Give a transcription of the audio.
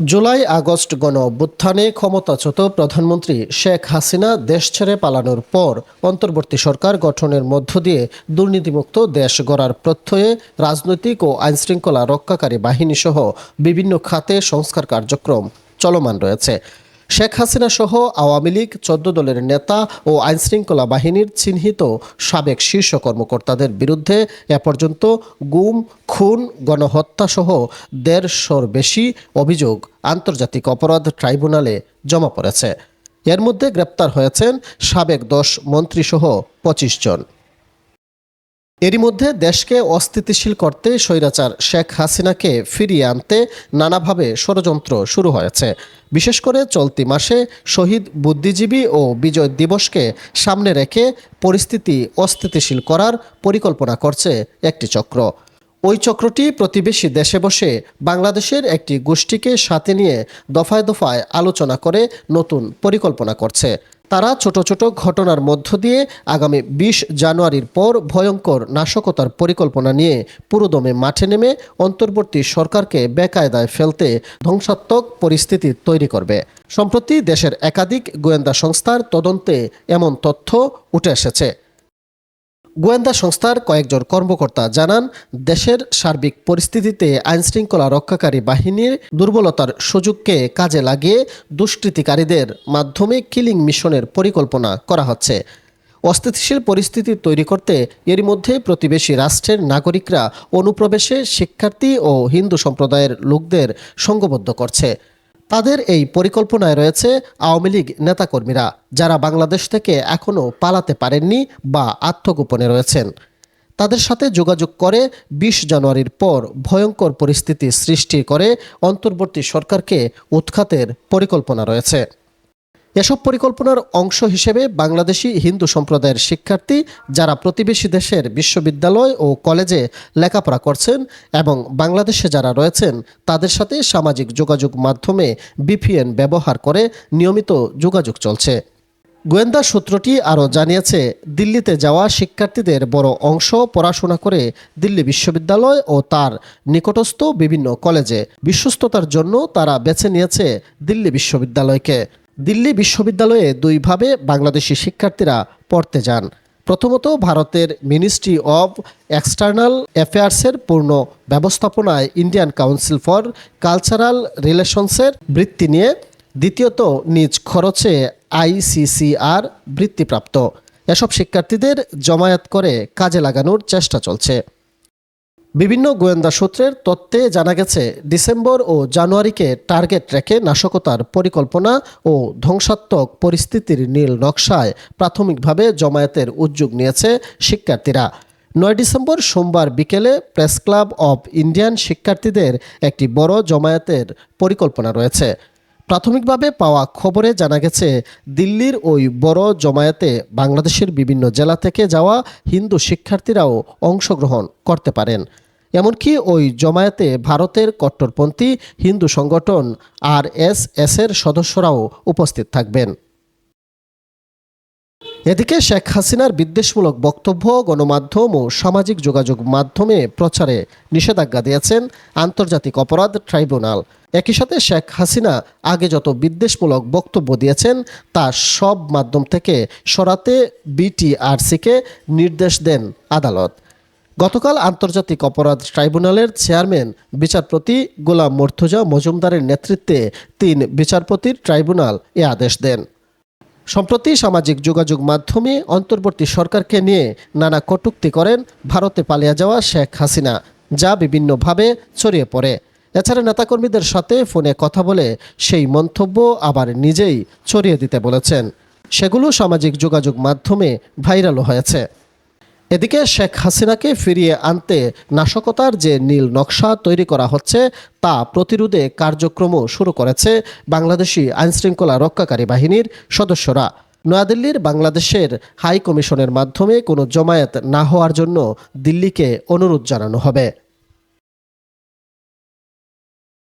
July August গণ অভ্যুত্থানে ক্ষমতাচ্যুত প্রধানমন্ত্রী শেখ হাসিনা দেশ ছেড়ে পালানোর পর অন্তর্বর্তী সরকার গঠনের মধ্য দিয়ে দুর্নীতিমুক্ত দেশ গড়ার প্রত্যয়ে রাজনৈতিক ও আইনশৃঙ্খলা রক্ষাকারী বাহিনী সহ বিভিন্ন খাতে সংস্কার কার্যক্রম চলমান রয়েছে। শেখ হাসিনা সহ আওয়ামী লীগ, চোদ্দ দলের নেতা ও আইনশৃঙ্খলা বাহিনীর চিহ্নিত সাবেক শীর্ষ কর্মকর্তাদের বিরুদ্ধে এ পর্যন্ত গুম, খুন, গণহত্যা সহ দেড়শোর বেশি অভিযোগ আন্তর্জাতিক অপরাধ ট্রাইব্যুনালে জমা পড়েছে। এর মধ্যে গ্রেপ্তার হয়েছেন সাবেক দশ মন্ত্রীসহ পঁচিশ জন। এরই মধ্যে দেশকে অস্থিতিশীল করতে স্বৈরাচার শেখ হাসিনাকে ফিরিয়ে আনতে নানাভাবে ষড়যন্ত্র শুরু হয়েছে। বিশেষ করে চলতি মাসে শহীদ বুদ্ধিজীবী ও বিজয় দিবসকে সামনে রেখে পরিস্থিতি অস্থিতিশীল করার পরিকল্পনা করছে একটি চক্র। ওই চক্রটি প্রতিবেশী দেশে বসে বাংলাদেশের একটি গোষ্ঠীকে সাথে নিয়ে দফায় দফায় আলোচনা করে নতুন পরিকল্পনা করছে। তারা ছোট ছোট ঘটনার মধ্য দিয়ে আগামী বিশ জানুয়ারির পর ভয়ঙ্কর নাশকতার পরিকল্পনা নিয়ে পুরোদমে মাঠে নেমে অন্তর্বর্তী সরকারকে বেকায়দায় ফেলতে ধ্বংসাত্মক পরিস্থিতি তৈরি করবে। সম্প্রতি দেশের একাধিক গোয়েন্দা সংস্থার তদন্তে এমন তথ্য উঠে এসেছে। গোয়েন্দা সংস্থার কয়েকজন কর্মকর্তা জানান, দেশের সার্বিক পরিস্থিতিতে আইনশৃঙ্খলা রক্ষাকারী বাহিনীর দুর্বলতার সুযোগকে কাজে লাগিয়ে দুষ্কৃতিকারীদের মাধ্যমে কিলিং মিশনের পরিকল্পনা করা হচ্ছে। অস্থিতিশীল পরিস্থিতি তৈরি করতে এর মধ্যে প্রতিবেশী রাষ্ট্রের নাগরিকরা অনুপ্রবেশে শিক্ষার্থী ও হিন্দু সম্প্রদায়ের লোকদের সঙ্গবদ্ধ করছে। তাদের এই পরিকল্পনায় রয়েছে আওয়ামী লীগ নেতাকর্মীরা, যারা বাংলাদেশ থেকে এখনও পালাতে পারেননি বা আত্মগোপনে রয়েছেন। তাদের সাথে যোগাযোগ করে বিশ জানুয়ারির পর ভয়ঙ্কর পরিস্থিতি সৃষ্টি করে অন্তর্বর্তী সরকারকে উৎখাতের পরিকল্পনা রয়েছে। এসব পরিকল্পনার অংশ হিসেবে বাংলাদেশি হিন্দু সম্প্রদায়ের শিক্ষার্থী যারা প্রতিবেশী দেশের বিশ্ববিদ্যালয় ও কলেজে লেখাপড়া করছেন এবং বাংলাদেশে যারা রয়েছেন, তাদের সাথে সামাজিক যোগাযোগ মাধ্যমে বিপিএন ব্যবহার করে নিয়মিত যোগাযোগ চলছে। গোয়েন্দা সূত্রটি আরও জানিয়েছে, দিল্লিতে যাওয়া শিক্ষার্থীদের বড় অংশ পড়াশোনা করে দিল্লি বিশ্ববিদ্যালয় ও তার নিকটস্থ বিভিন্ন কলেজে। বিশ্বস্ততার জন্য তারা বেছে নিয়েছে দিল্লি বিশ্ববিদ্যালয়কে। দিল্লি বিশ্ববিদ্যালয়ে দুইভাবে বাংলাদেশি শিক্ষার্থীরা পড়তে যান। প্রথমত ভারতের মিনিস্ট্রি অব এক্সটার্নাল অ্যাফেয়ার্সের পূর্ণ ব্যবস্থাপনায় ইন্ডিয়ান কাউন্সিল ফর কালচারাল রিলেশনসের বৃত্তি নিয়ে। দ্বিতীয়ত, নিজ খরচে আইসিসিআর বৃত্তিপ্রাপ্ত। এসব শিক্ষার্থীদের জমায়েত করে কাজে লাগানোর চেষ্টা চলছে। বিভিন্ন গোয়েন্দা সূত্রের তত্ত্বে জানা গেছে, ডিসেম্বর ও জানুয়ারিকে টার্গেট রেখে নাশকতার পরিকল্পনা ও ধ্বংসাত্মক পরিস্থিতির নীল নকশায় প্রাথমিকভাবে জমায়েতের উদ্যোগ নিয়েছে শিক্ষার্থীরা। নয় ডিসেম্বর সোমবার বিকেলে প্রেস ক্লাব অব ইন্ডিয়ান শিক্ষার্থীদের একটি বড় জমায়েতের পরিকল্পনা রয়েছে। প্রাথমিকভাবে পাওয়া খবরে জানা গেছে, দিল্লির ওই বড় জমায়েতে বাংলাদেশের বিভিন্ন জেলা থেকে যাওয়া হিন্দু শিক্ষার্থীরাও অংশগ্রহণ করতে পারেন। এমনকি ওই জমায়েতে ভারতের কট্টরপন্থী হিন্দু সংগঠন আর এস এর সদস্যরাও উপস্থিত থাকবেন। এদিকে শেখ হাসিনার বিদ্বেষমূলক বক্তব্য, গণমাধ্যম ও সামাজিক যোগাযোগ মাধ্যমে প্রচারে নিষেধাজ্ঞা দিয়েছেন আন্তর্জাতিক অপরাধ ট্রাইব্যুনাল। একই সাথে শেখ হাসিনা আগে যত বিদ্বেষমূলক বক্তব্য দিয়েছেন, তা সব মাধ্যম থেকে সরাতে বিটিআরসিকে নির্দেশ দেন আদালত। গতকাল আন্তর্জাতিক অপরাধ ট্রাইব্যুনালের চেয়ারম্যান, বিচারপতি গোলাম মর্তুজা মজুমদারের নেতৃত্বে তিন বিচারপতির ট্রাইব্যুনাল এ আদেশ দেন। সম্প্রতি সামাজিক যোগাযোগ মাধ্যমে অন্তর্বর্তী সরকারকে নিয়ে নানা কটুক্তি করেন ভারতে পালিয়ে যাওয়া শেখ হাসিনা, যা বিভিন্নভাবে ছড়িয়ে পড়ে। এছাড়া নেতাকর্মীদের সাথে ফোনে কথা বলে সেই মন্তব্য আবার নিজেই ছড়িয়ে দিতে বলেছেন। সেগুলো সামাজিক যোগাযোগ মাধ্যমে ভাইরালও হয়েছে। এদিকে শেখ হাসিনাকে ফিরিয়ে আনতে নাশকতার যে নীল নকশা তৈরি করা হচ্ছে, তা প্রতিরোধে কার্যক্রমও শুরু করেছে বাংলাদেশি আইনশৃঙ্খলা রক্ষাকারী বাহিনীর সদস্যরা। নয়াদিল্লির বাংলাদেশের হাই কমিশনের মাধ্যমে কোনো জমায়েত না হওয়ার জন্য দিল্লিকে অনুরোধ জানানো হবে।